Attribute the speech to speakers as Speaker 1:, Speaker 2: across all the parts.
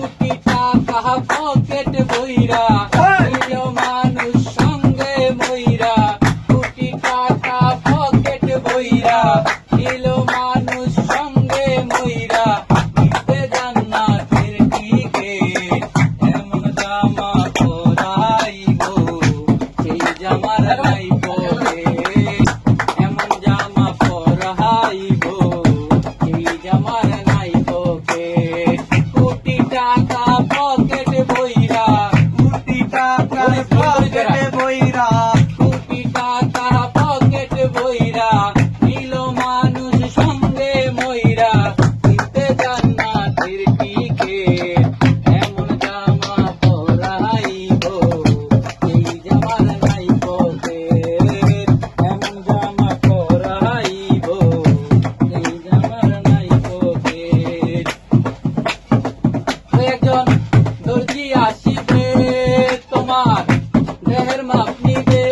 Speaker 1: কোটি টাকা পকেট বইরা প্রিয় হ্যাঁ। মানুষ সঙ্গে মইরা কোটি টাকা পকেট বইরা নিল कुमार लहर में अपनी दे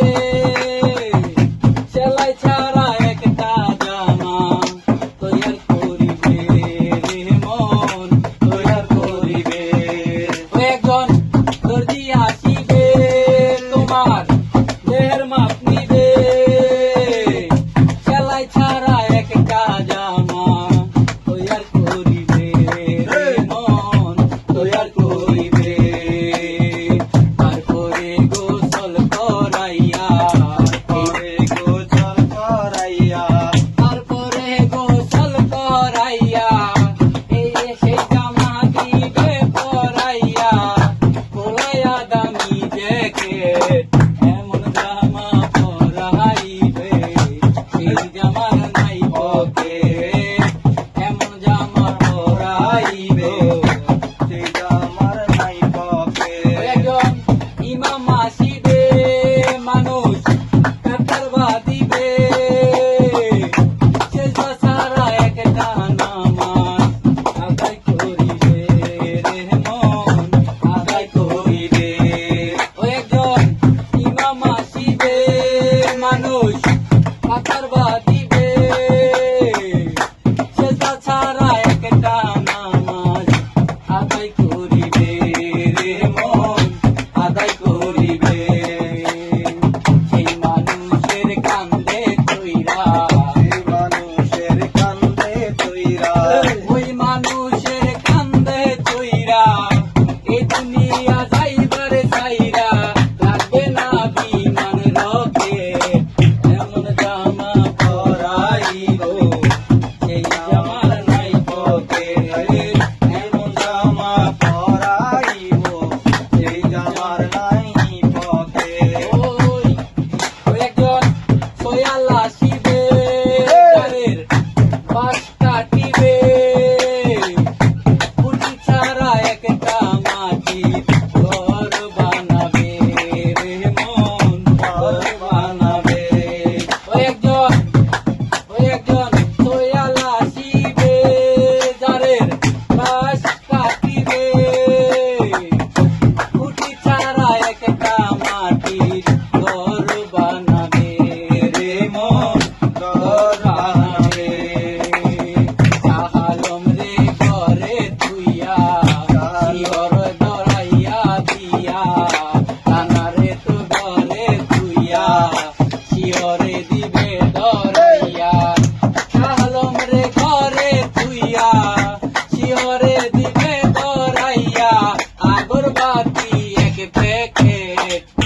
Speaker 1: cricket